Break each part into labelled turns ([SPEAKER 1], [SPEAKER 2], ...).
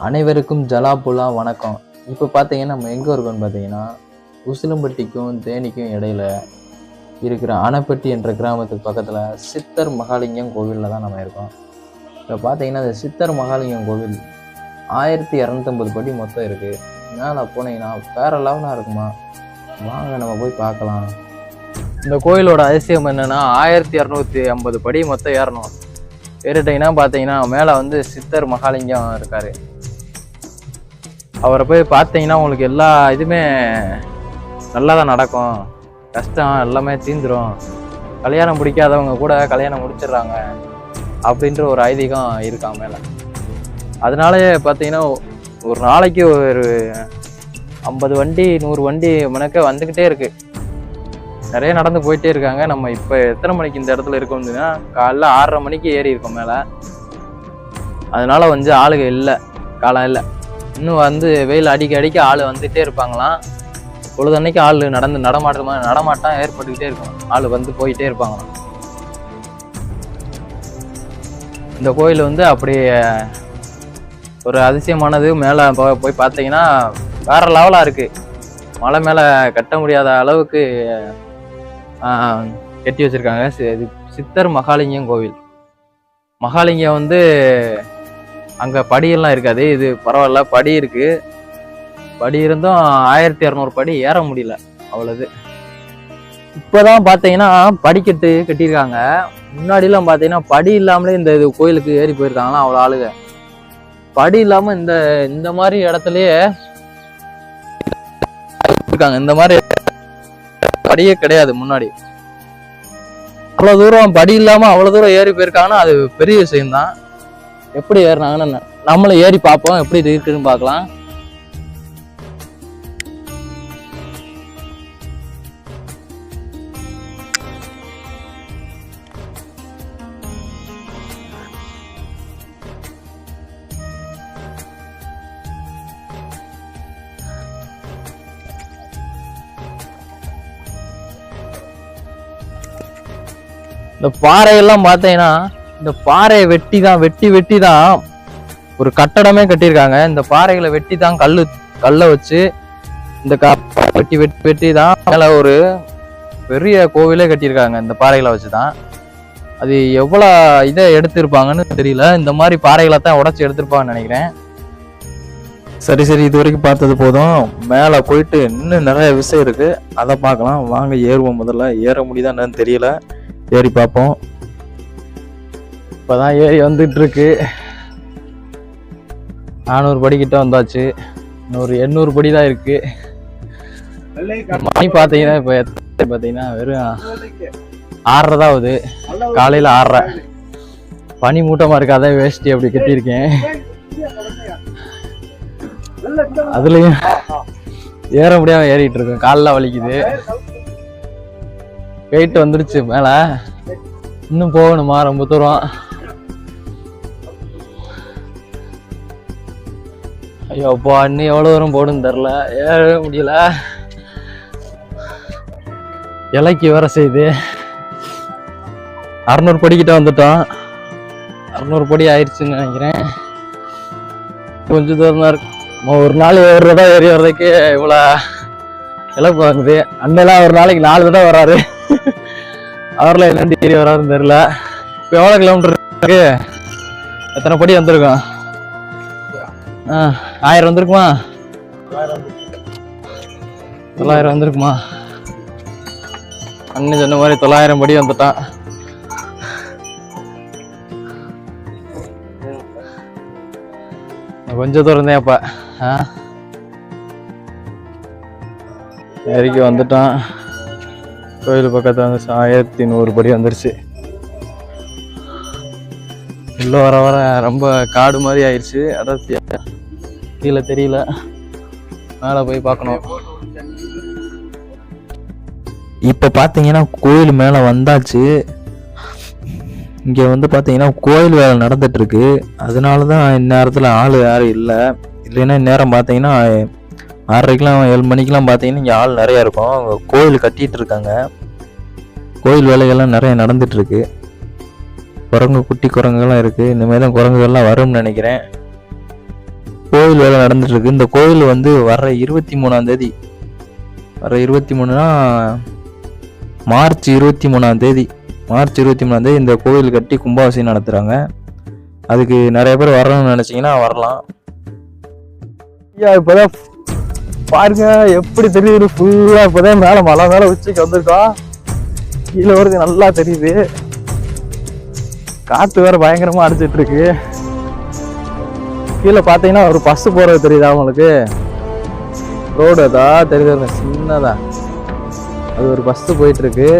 [SPEAKER 1] அனைவருக்கும் ஜலாபுலா வணக்கம். இப்போ பார்த்தீங்கன்னா நம்ம எங்கே இருக்கோம்னு பார்த்தீங்கன்னா உசிலம்பட்டிக்கும் தேனிக்கும் இடையில இருக்கிற அணைப்பட்டி என்ற கிராமத்துக்கு பக்கத்தில் சித்தர் மகாலிங்கம் கோவிலில் தான் நம்ம இருக்கோம். இப்போ பார்த்தீங்கன்னா இந்த சித்தர் மகாலிங்கம் கோவில் ஆயிரத்தி இரநூத்தம்பது படி மொத்தம் இருக்குது மேலே போனீங்கன்னா வேற லெவலாக இருக்குமா? வாங்க நம்ம போய் பார்க்கலாம். இந்த கோயிலோட அதிசயம் என்னென்னா ஆயிரத்தி இரநூத்தி ஐம்பது படி மொத்தம் ஏறணும். ஏறிட்டீங்கன்னா பார்த்தீங்கன்னா மேலே வந்து சித்தர் மகாலிங்கம் இருக்கார். அவரை போய் பார்த்தீங்கன்னா உங்களுக்கு எல்லா இதுவுமே நல்லா தான் நடக்கும். கஷ்டம் எல்லாமே தீந்துடும் கல்யாணம் பிடிக்காதவங்க கூட கல்யாணம் முடிச்சிடுறாங்க அப்படின்ற ஒரு ஐதீகம் இருக்கான் மேலே. அதனாலே பார்த்தீங்கன்னா ஒரு நாளைக்கு ஒரு ஐம்பது வண்டி நூறு வண்டி முனக்க வந்துக்கிட்டே இருக்குது நிறைய நடந்து போயிட்டே இருக்காங்க. நம்ம இப்போ எத்தனை மணிக்கு இந்த இடத்துல இருக்கோம்னா காலைல ஆறரை மணிக்கு ஏறி இருக்கோம் மேலே. அதனால வந்து ஆளுங்க இல்லை காலம் இல்லை. இன்னும் வந்து வெயில் அடிக்க அடிக்க ஆள் வந்துகிட்டே இருப்பாங்களாம். பொழுதன்னைக்கு ஆள் நடந்து நடமாட்டமா நடமாட்டம் ஏற்பட்டுக்கிட்டே இருக்கும். ஆள் வந்து போயிட்டே இருப்பாங்களாம். இந்த கோயில் வந்து அப்படி ஒரு அதிசயமானது. மேலே போய் பார்த்தீங்கன்னா வேற லெவலாக இருக்குது மலை மேலே கட்ட முடியாத அளவுக்கு கட்டி வச்சிருக்காங்க. சி- இது சித்தர் மகாலிங்கம் கோவில். மகாலிங்கம் வந்து அங்கே படியெல்லாம் இருக்காது. இது பரவாயில்ல படி இருக்கு. படி இருந்தும் ஆயிரத்தி இரநூறு படி ஏற முடியல அவ்வளவு. இப்போதான் பார்த்தீங்கன்னா படிக்கட்டு கட்டியிருக்காங்க. முன்னாடிலாம் பார்த்தீங்கன்னா படி இல்லாமலே இந்த இது கோயிலுக்கு ஏறி போயிருக்காங்களா அவ்வளோ ஆளுங்க. படி இல்லாமல் இந்த இந்த மாதிரி இடத்துலயே இருக்காங்க. இந்த மாதிரி படியே கிடையாது முன்னாடி. அவ்வளோ தூரம் படி இல்லாமல் அவ்வளோ தூரம் ஏறி போயிருக்காங்கன்னா அது பெரிய விஷயம்தான். எப்படி ஏறினாங்கன்னு நம்மளை நம்மளும் ஏறி பார்ப்போம். எப்படி இருக்குன்னு பார்க்கலாம். இந்த பாறையெல்லாம் பார்த்தீங்கன்னா இந்த பாறையை வெட்டி தான் வெட்டி வெட்டி தான் ஒரு கட்டடமே கட்டியிருக்காங்க. இந்த பாறைகளை வெட்டி தான் கல் கல்லை வச்சு இந்த க வெட்டி வெட்டி வெட்டி தான் மேலே ஒரு பெரிய கோவிலே கட்டியிருக்காங்க. இந்த பாறைகளை வச்சு தான் அது எவ்வளோ இதை எடுத்திருப்பாங்கன்னு தெரியல. இந்த மாதிரி பாறைகளை தான் உடச்சி எடுத்திருப்பாங்கன்னு நினைக்கிறேன். சரி சரி இது வரைக்கும் பார்த்தது போதும். மேலே போயிட்டு இன்னும் நிறைய விஷயம் இருக்குது அதை பார்க்கலாம். வாங்க ஏறுவோம் முதல்ல. ஏற முடியுதா என்னன்னு தெரியல. ஏறி பார்ப்போம். இப்போதான் ஏறி வந்துட்டு இருக்கு நானூறு படிக்கிட்ட வந்தாச்சு. இன்னொரு எண்ணூறு படி தான் இருக்கு. மணி பார்த்தீங்கன்னா இப்போ எத்தனை பார்த்தீங்கன்னா வெறும் ஆறரை தான் ஆகுது. காலையில் ஆறரை. பனி மூட்டமாக இருக்காத வேஷ்டி அப்படி கட்டியிருக்கேன். அதுலேயும் ஏற முடியாமல் ஏறிட்டு இருக்கேன் காலில் வலிக்குது. வெயிட் வந்துருச்சு மேலே. இன்னும் போகணுமா? ரொம்ப தூரம். ஐயோ அப்பா இன்னும் எவ்வளோ தூரம் போடுன்னு தெரில ஏறவே முடியல. இலைக்கு வேற செய்யுது அறநூறு படிக்கிட்ட வந்துட்டோம். அறநூறு படி ஆயிடுச்சுன்னு நினைக்கிறேன். கொஞ்சம் தூரம் தான் ஒரு நாள் ஒரு தடவை ஏறி வர்றதுக்கு இவ்வளோ இழப்பு வாங்குது. அண்ணெல்லாம் ஒரு நாளைக்கு நாலு தடவை வராரு. அவரில் என்னண்டு ஏறி வராருன்னு தெரியல. இப்போ எவ்வளோ கிலோமீட்டர் இருக்கு? எத்தனை படி வந்திருக்கோம்? ஆ ஆயிரம் வந்திருக்குமா? தொள்ளாயிரம் வந்திருக்குமா? அண்ணன் சொன்ன மாதிரி தொள்ளாயிரம் படி வந்துட்டான். கொஞ்சம் தூரம் தான் அப்ப. ஆ. வந்துட்டான். கோயில் பக்கத்தில் வந்து ஆயிரத்தி நூறு படி வந்துருச்சு. உள்ளே வர வர ரொம்ப காடு மாதிரி ஆயிடுச்சு அடர்த்தி கீழே தெரியல. மேலே போய் பார்க்கணும். இப்போ பார்த்தீங்கன்னா கோயில் மேலே வந்தாச்சு. இங்கே வந்து பார்த்தீங்கன்னா கோயில் வேலை நடந்துட்டுருக்கு அதனால தான் இந்நேரத்தில் ஆள் யாரும் இல்லை. இல்லைன்னா இந்நேரம் பார்த்தீங்கன்னா ஆறரைக்கெலாம் ஏழு மணிக்கெலாம் பார்த்தீங்கன்னா இங்கே ஆள் நிறையா இருக்கும். அங்க கோயில் கட்டிகிட்டு இருக்காங்க. கோயில் வேலைகள்லாம் நிறைய நடந்துகிட்ருக்கு குரங்கு குட்டி குரங்குகள்லாம் இருக்குது இனிமேல் தான் குரங்குகள்லாம் வரும்னு நினைக்கிறேன். கோவில் வேலை நடந்துகிட்ருக்கு இந்த கோயில் வந்து வர்ற இருபத்தி மூணாந்தேதி வர இருபத்தி மூணுனா மார்ச் இருபத்தி மூணாந்தேதி மார்ச் இருபத்தி மூணாந்தேதி இந்த கோயில் கட்டி கும்பாபிஷேகம் நடத்துகிறாங்க அதுக்கு நிறைய பேர் வரணும்னு நினச்சிங்கன்னா வரலாம். ஐயா இப்போதான் பாருங்க எப்படி தெரியுது? ஃபுல்லா இப்போதான் மேல மலை மேல உச்சிக்கு வந்திருக்கோம் கீழே வருது நல்லா தெரியுது. காத்து வேற பயங்கரமா அடிச்சிட்டு இருக்கு. கீழே பார்த்தீங்கன்னா ஒரு பஸ் போறது தெரியுதா அவங்களுக்கு ரோடு அதா தெரியுது சின்னதா. அது ஒரு பஸ் போயிட்டு இருக்கு.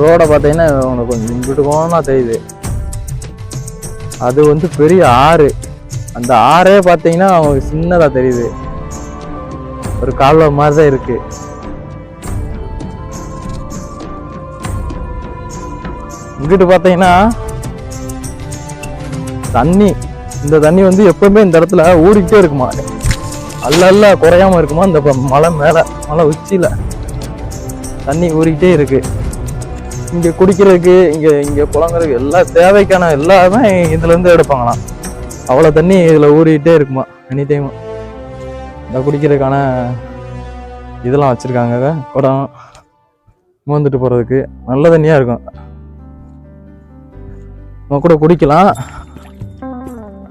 [SPEAKER 1] ரோடை பார்த்தீங்கன்னா உங்களுக்கு கொஞ்சம் இங்கிட்டு போனா தெரியுது. அது வந்து பெரிய ஆறு. அந்த ஆறே பார்த்தீங்கன்னா அவங்களுக்கு சின்னதாக தெரியுது. ஒரு கால்வாய் மாதிரி தான் இருக்கு. இங்கிட்டு பார்த்தீங்கன்னா தண்ணி இந்த தண்ணி வந்து எப்பவுமே இந்த இடத்துல ஊடிக்கிட்டே இருக்குமா? அல்ல அல்ல குறையாம இருக்குமா? இந்த மலை மேல மலை உச்சியில தண்ணி ஊறிக்கிட்டே இருக்கு. இங்க குடிக்கிறதுக்கு இங்க இங்கே புழங்குறதுக்கு எல்லா தேவைக்கான எல்லாமே இதுலேருந்து எடுப்பாங்களாம். அவ்வளோ தண்ணி இதில் ஊறிக்கிட்டே இருக்குமா? எனி டைம் இந்த குடிக்கிறதுக்கான இதெல்லாம் வச்சுருக்காங்க குடம் மோந்துட்டு போகிறதுக்கு நல்ல தண்ணியாக இருக்கும். நம்ம கூட குடிக்கலாம்.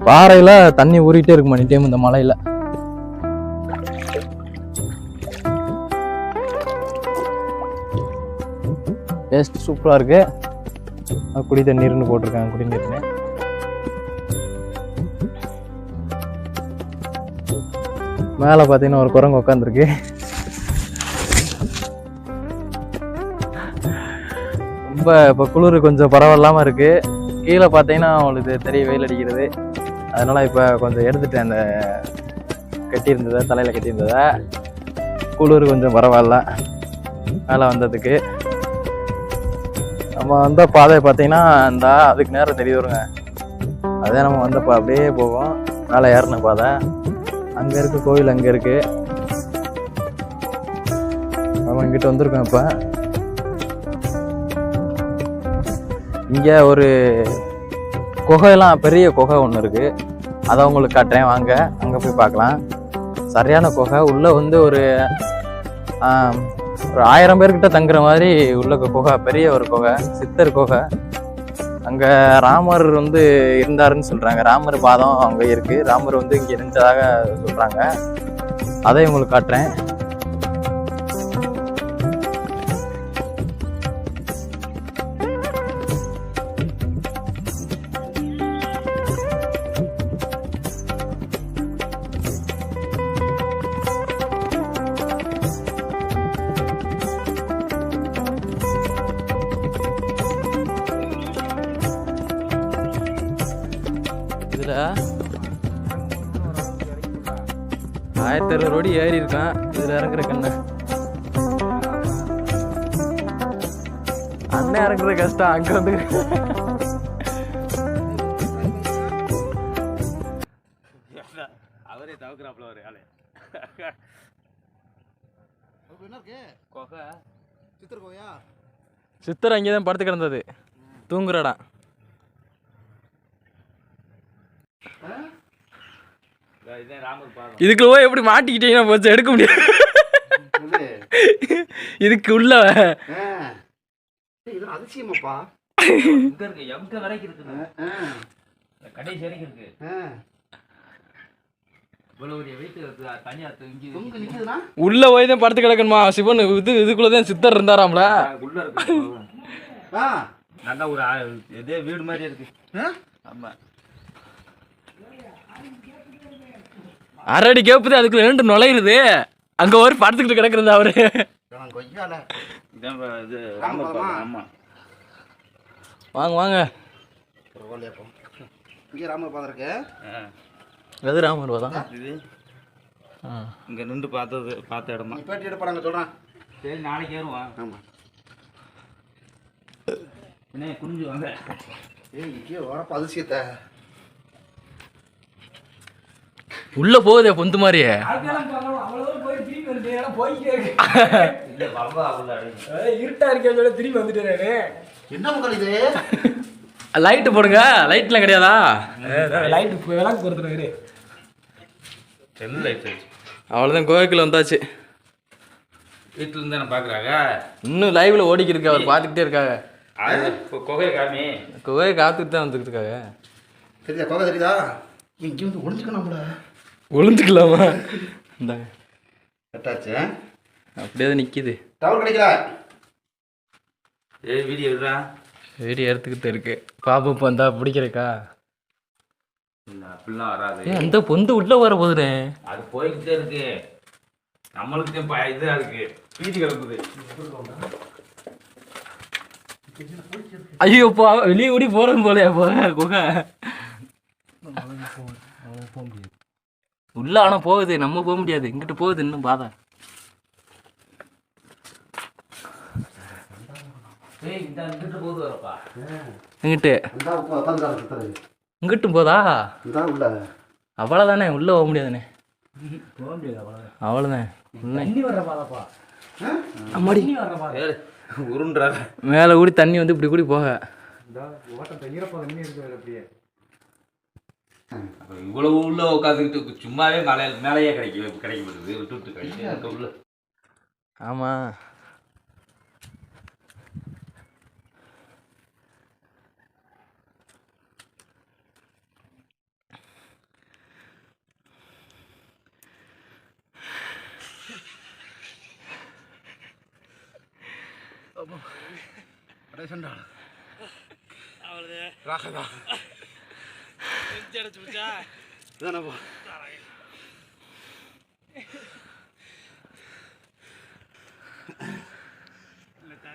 [SPEAKER 1] பாறையில் தண்ணி ஊறிட்டே இருக்கும் மணி டைம் இந்த மலையில்? டேஸ்ட் சூப்பராக இருக்குது குடி தண்ணீர்னு போட்டிருக்காங்க குடிநீர்னு. மேலே பார்த்தீங்கன்னா ஒரு குரங்கு உட்காந்துருக்கு ரொம்ப இப்போ குளிர் கொஞ்சம் பரவாயில்லாமல் இருக்குது கீழே பார்த்தீங்கன்னா அவங்களுக்கு தெரிய வெயில் அடிக்கிறது. அதனால் இப்போ கொஞ்சம் எடுத்துட்டேன் அந்த கட்டியிருந்ததை தலையில் கட்டியிருந்ததை. குளிர் கொஞ்சம் பரவாயில்ல. மேலே வந்ததுக்கு. நம்ம வந்த பாதை பார்த்தீங்கன்னா இந்த அதுக்கு நேரம் தெரிய வருங்க அதே நம்ம வந்தப்போ அப்படியே போவோம். மேலே ஏறின பாதை. அங்கே இருக்க கோவில் அங்கே இருக்கு. நம்ம இங்கிட்ட வந்திருக்கோம் இப்போ. இங்கே ஒரு குகையெல்லாம் பெரிய குகை ஒன்று இருக்கு. அதை உங்களுக்கு காட்டுறேன் வாங்க. அங்கே போய் பார்க்கலாம். சரியான குகை. உள்ளே வந்து ஒரு ஒரு ஆயிரம் பேர்கிட்ட தங்குற மாதிரி உள்ள குகை. பெரிய ஒரு குகை. சித்தர் குகை. அங்கே ராமர் வந்து இருந்தாருன்னு சொல்கிறாங்க ராமர் பாதம் அங்கே இருக்கு. ராமர் வந்து இங்கே இருந்ததாக சொல்கிறாங்க அதை உங்களுக்கு காட்டுறேன். இதுல ஆயிரத்தி அறுநூறு அடி ஏறி இருக்கான். இதுல இறங்குற கண்ணு. அண்ணன் இறங்குறது கஷ்டம் அங்க வந்து.
[SPEAKER 2] அவரே தவக்குறாப்புல ஒரு ஆளு.
[SPEAKER 3] என்ன இருக்கு?
[SPEAKER 2] கொகை.
[SPEAKER 3] சித்திர கோயா
[SPEAKER 1] சித்தர் அங்கேதான் படுத்து கிடந்தது. தூங்குற இடம்
[SPEAKER 2] இதே ராமர் பாதம்
[SPEAKER 1] இதுக்குள்ள போய் எப்படி மாட்டிக்கிட்டீங்கன்னா போச்சு எடுக்க முடியாது. இதுக்கு உள்ள
[SPEAKER 3] இது அதிசயமாப்பா.
[SPEAKER 2] இங்க இருக்கு? வரைக்கும் கடைசி வரைக்கும் இருக்கு.
[SPEAKER 1] உள்ள போய் தான் படுத்து கிடக்கணுமா? சிவன் இது இதுக்குள்ளதான் சித்தர் இருந்தாராம்ல.
[SPEAKER 2] உள்ள இருக்கு.
[SPEAKER 3] ஆ.
[SPEAKER 2] நல்லா ஒரு இதே வீடு மாதிரி இருக்கு? ஆமா.
[SPEAKER 1] அரடி கேப்புது அதுக்குள்ள ரெண்டு நுழையுது அங்க ஒரு படுத்துக்கிட்டு கிடக்குறது அவரு.
[SPEAKER 2] பாதம் ஆமா.
[SPEAKER 1] வாங்க வாங்க.
[SPEAKER 3] ராமர் பாதம்.
[SPEAKER 1] எது ராமர் தான்
[SPEAKER 2] இது இங்க நின்று பார்த்தது பார்த்த இடமா.
[SPEAKER 3] பேட்டி எடுப்பாங்க சொல்கிறேன்
[SPEAKER 2] சரி நாளைக்கு ஏறுவான்
[SPEAKER 3] ஆமாம்
[SPEAKER 2] என்ன குனிஞ்சு வாங்க.
[SPEAKER 3] ஏய் இங்கே வரப்ப அதிசயத்தை.
[SPEAKER 1] உள்ள போகுதே பொந்து மாதிரியே. இருட்டா இருக்கேன் திரும்பி வந்துட்டேன்
[SPEAKER 3] என்ன
[SPEAKER 1] லைட்டு போடுங்க லைட்லாம் கிடையாதா லைட் விளக்கு
[SPEAKER 4] அவ்வளோதான் கோவைக்குள்ள வந்தாச்சு.
[SPEAKER 2] வீட்டில் இருந்து தானே பார்க்குறாங்க
[SPEAKER 4] இன்னும் லைவ்ல ஓடிக்கிட்டு இருக்கு அவர் பார்த்துக்கிட்டே இருக்காங்க.
[SPEAKER 2] குகை காமி.
[SPEAKER 4] கோவை காத்துட்டு தான் வந்துக்கிட்டு இருக்காங்க.
[SPEAKER 1] தெரியுதா? கோகை தெரியுதா? இங்கே வந்து ஒளிஞ்சுக்கணும்ல
[SPEAKER 4] ஒளிஞ்சுக்கலாமா இந்தாங்க
[SPEAKER 1] கட்டாச்சு?
[SPEAKER 4] அப்படியே தான் நிற்கிது
[SPEAKER 1] டவர் கிடைக்கல.
[SPEAKER 2] ஏய் வீடியோ விடுறா
[SPEAKER 4] வீடியோ எடுத்துக்கிட்டு இருக்கு. பாப்பா வந்தா பிடிக்கிறக்கா
[SPEAKER 2] இல்லை அப்படிலாம் வராது.
[SPEAKER 4] அந்த பொந்து உள்ள வர போதுனே
[SPEAKER 2] அது போய்கிட்டே இருக்கு. நம்மளுக்கு இதாக இருக்கு. பீதி கிடக்குது.
[SPEAKER 4] ஐயோ போ வெளியே ஓடி போறோம் போலயா போ குகை. உள்ள ஆனா போகுது நம்ம போக முடியாது. இங்கிட்டு போகுது இன்னும் பாதா. இங்கிட்டு இங்கிட்டும் போதா? அவ்வளோதானே உள்ள. போக முடியாதுண்ணே
[SPEAKER 2] அவ்வளோதான்
[SPEAKER 4] மேலே கூடி தண்ணி வந்து இப்படி கூடி போக.
[SPEAKER 2] அப்ப இவ்வளவு உள்ள உட்காந்துக்கிட்டு சும்மாவே மலை மேலேயே கிடைக்க கிடைக்க மாட்டேங்குது விட்டு விட்டு கிடைக்க உள்ள.
[SPEAKER 4] ஆமாம்
[SPEAKER 1] Nah,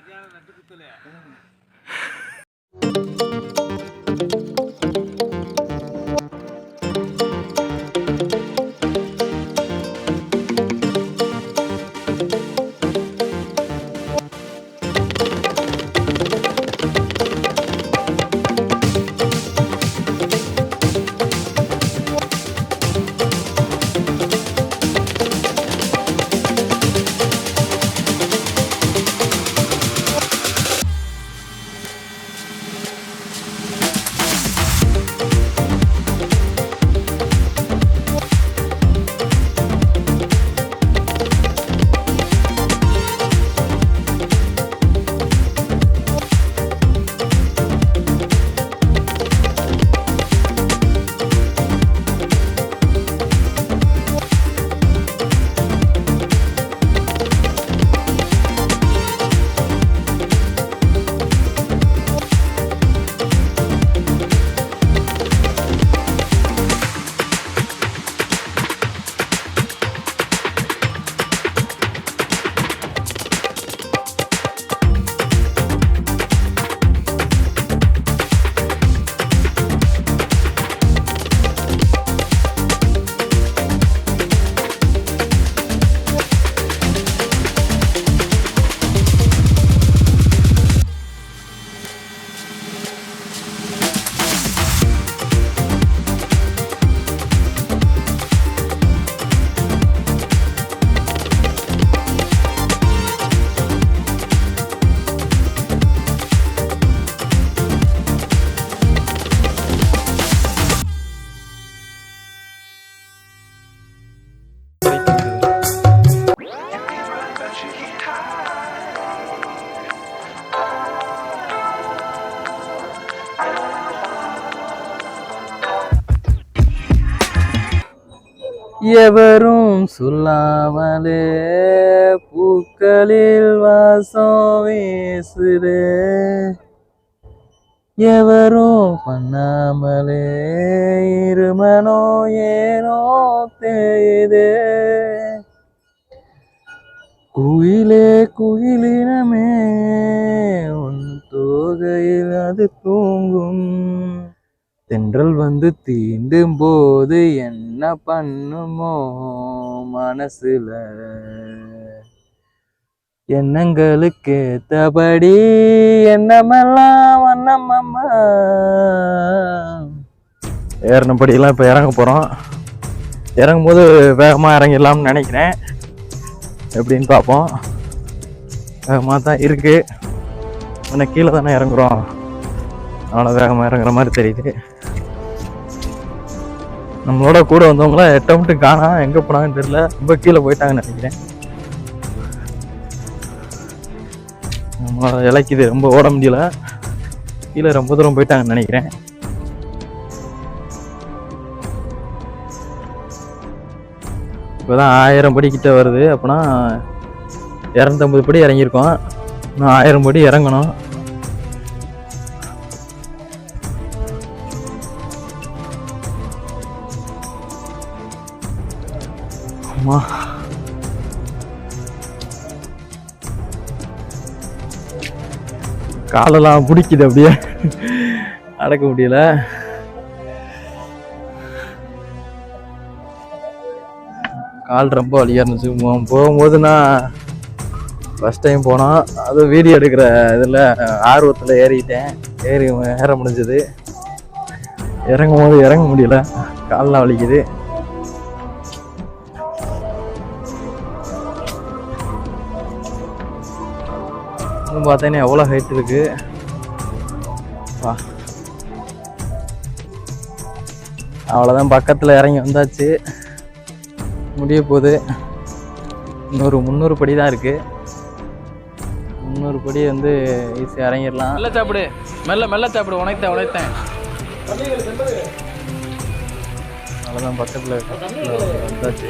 [SPEAKER 1] jarak nanti betul ya. Hmm. எவரும் சொல்லாமலே பூக்களில் வாசம் வீசுது. எவரும் பண்ணாமலே இருமனோ ஏனோ தேயுது குயிலே குயிலினமே உன் தோகையில் அது தூங்கும். தென்றல் வந்து தீண்டும் போது என்ன பண்ணுமோ மனசுல? எண்ணங்களுக்கு ஏத்தபடி எண்ணமெல்லாம் வண்ணமம்மா. ஏறினபடியெல்லாம் இப்போ இறங்க போகிறோம் இறங்கும்போது வேகமாக இறங்கிடலாம்னு நினைக்கிறேன். எப்படின்னு பார்ப்போம். வேகமாக தான் இருக்குது ஆனால் கீழே தானே இறங்குறோம். அதனால் வேகமாக இறங்குற மாதிரி தெரியுது. நம்மளோட கூட வந்தவங்களாம் எட்ட மட்டும் காணா எங்கே போனாங்கன்னு தெரியல. ரொம்ப கீழே போயிட்டாங்கன்னு நினைக்கிறேன். நம்மளோட இலைக்குது ரொம்ப ஓட முடியல. கீழே ரொம்ப தூரம் போயிட்டாங்கன்னு நினைக்கிறேன். இப்போ தான் ஆயிரம் படி கிட்ட வருது. அப்போனா இரநூத்தம்பது படி இறங்கியிருக்கோம். இன்னும் ஆயிரம் படி இறங்கணும். அம்மா. காலெல்லாம் பிடிக்குது அப்படியே. அடக்க முடியல. கால் ரொம்ப வழியாக இருந்துச்சு போகும்போது நான் ஃபஸ்ட் டைம் போனோம் அதுவும் வீடியோ எடுக்கிற இதில் ஆர்வத்தில் ஏறிட்டேன். ஏறி ஏற முடிஞ்சது. இறங்கும் போது இறங்க முடியல. காலெலாம் வலிக்குது. பார்த்தீங்கன்னா எவ்வளோ ஹைட் இருக்கு? வா. அவ்வளோதான் பக்கத்தில் இறங்கி வந்தாச்சு. முடிய போகுது. இன்னொரு முந்நூறு படி தான் இருக்கு. முந்நூறு படி வந்து ஈஸியாக இறங்கிடலாம்.
[SPEAKER 4] மெல்ல சாப்பிடு. மெல்ல மெல்ல சாப்பிடு. உனைத்தேன் உனைத்தேன்.
[SPEAKER 1] அவ்வளோதான் பக்கத்தில் வந்தாச்சு.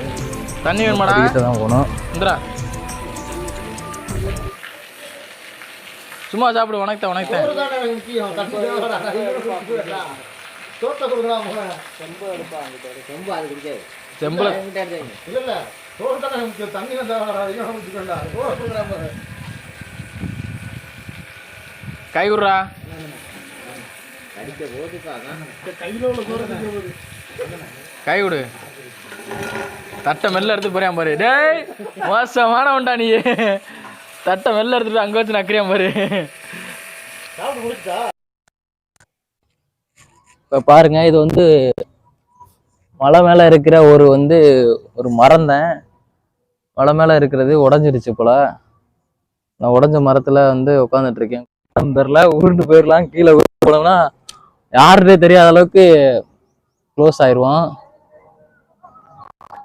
[SPEAKER 4] தண்ணி வேணுமாடா?
[SPEAKER 1] தான் போகணும்
[SPEAKER 4] இந்திரா
[SPEAKER 3] தண்ணி வந்தா முக்கியம்டா தோட்ட கொடுக்கலாம்
[SPEAKER 4] கை விட்றா கை விடு தட்டை மெல்ல எடுத்து போறியான் பாரு. டேய் மோசமானவன்டா நீ. தட்டை மெல்ல எடுத்துட்டு அங்க வச்சு நக்கிறியான் பாரு.
[SPEAKER 1] இப்போ பாருங்க இது வந்து மலை மேலே இருக்கிற ஒரு வந்து ஒரு மரம் தான். மலை மேலே இருக்கிறது உடஞ்சிருச்சு போல. நான் உடஞ்ச மரத்தில் வந்து உட்காந்துட்டு இருக்கேன். தெரில உருண்டு போயிடலாம் கீழே போனோம்னா யாருன்னே தெரியாத அளவுக்கு க்ளோஸ் ஆயிடுவோம்